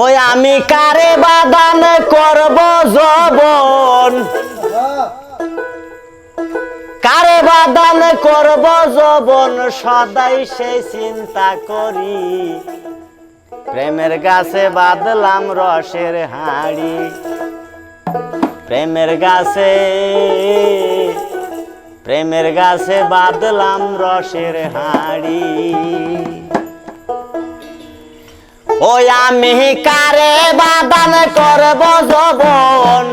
ওই আমি কারে বাদান করব জবন? কারে বাদান করব জবন? সদাই সে চিন্তা করি। প্রেমের গাছে বাদলাম রসের হাড়ি। প্রেমের গাছে প্রেমের গাছে বাদলাম রসের হাড়ি। আমি কারে বাদান করব জবন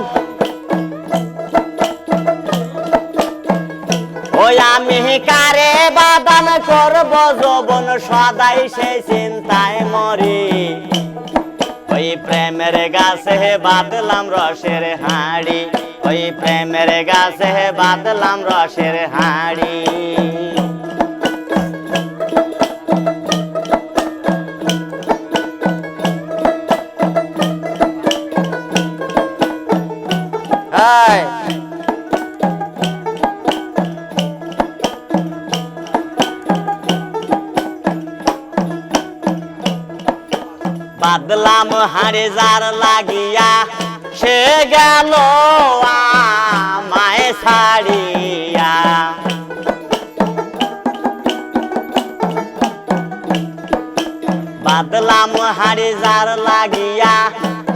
ওই আমি কারে বাদান করব জবন সদাই সেই চিন্তায় মরি। ওই প্রেমের গাছে বাদলাম রসের হাড়ি। ওই প্রেমের গাছে বাদলাম রসের হাড়ি। বাদলাম হাড়ে যার লাগিয়া। সে গেল আমায় ছাড়িয়া। বাদলাম হাড়ে যার লাগিয়া।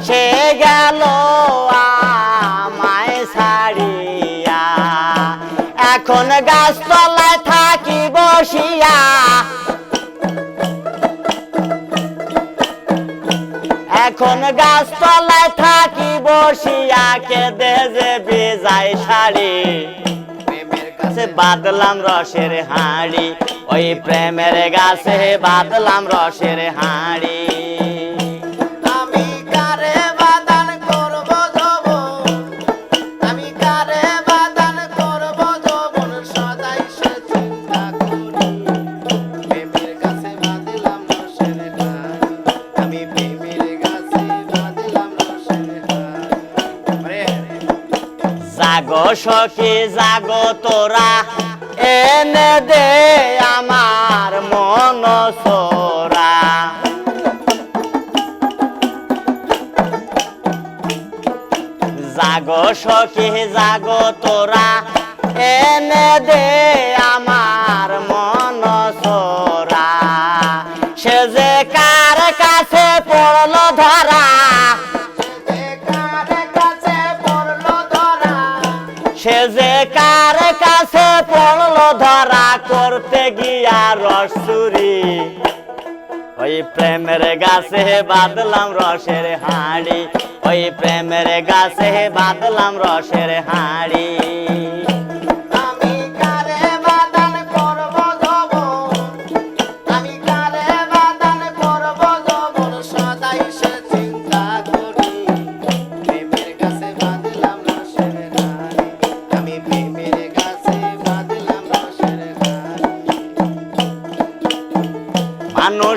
সে গেল আমায় ছাড়িয়া। এখন গাছতলায় থাকি বসিয়া এখন গাছতলায় থাকি বসিয়া কেঁদে যে বেজায় শাড়ি। গাছে বাদলাম রসের হাঁড়ি, ওই প্রেমের গাছে বাদলাম রসের হাঁড়ি। জাগো সখী, জাগো তোরা। এনে দে আমার মন সোরা জাগো সখী, জাগো তোরা। এনে দে আমার মন সোরা সে যে কার কাছে পড়ল ধরা কাছে পড়ল ধরা করতে গিয়া রসুরি ওই প্রেমের গাছে বাদলাম রসের হাড়ি। ওই প্রেমের গাছে বাদলাম রসের হাঁড়ি।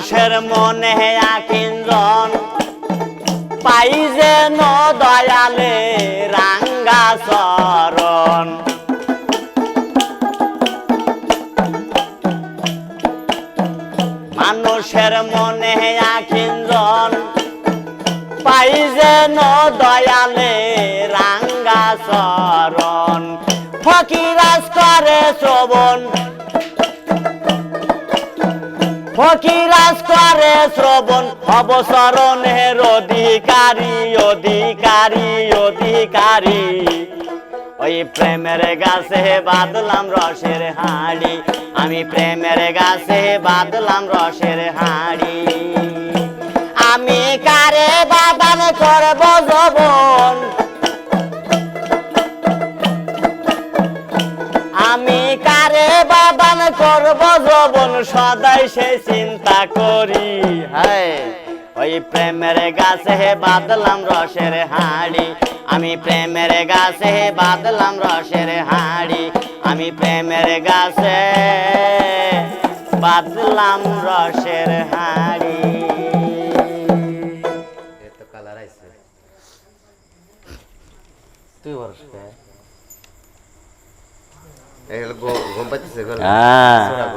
মানুষের মনে আকিঞ্জন। পাই যেন দয়ালে রাঙ্গা চরণ। মানুষের মনে আকিঞ্জন। পাই যেন দয়ালে রাঙ্গা চরণ। ফকিরাজ করে শ্রবণ ফকিরাজ করে শ্রবণ অবসরণের অধিকারী অধিকারী অধিকারী। ওই প্রেমের গাছে বাদলাম রসের হাড়ি, আমি প্রেমের গাছে বাদলাম রসের হাড়ি। আমি কারে বাদান করব জবন আমি কারে বাদান করব জবন সদাই সে চিন্তা করি। হায়, ওই প্রেমের গাছে বাদলাম রসের হাঁড়ি। আমি প্রেমের গাছে বাদলাম রসের হাঁড়ি। আমি প্রেমের গাছে বাদলাম রসের হাঁড়ি। তুই বলস Ej, lebo gombaty sa gombaty. Ah.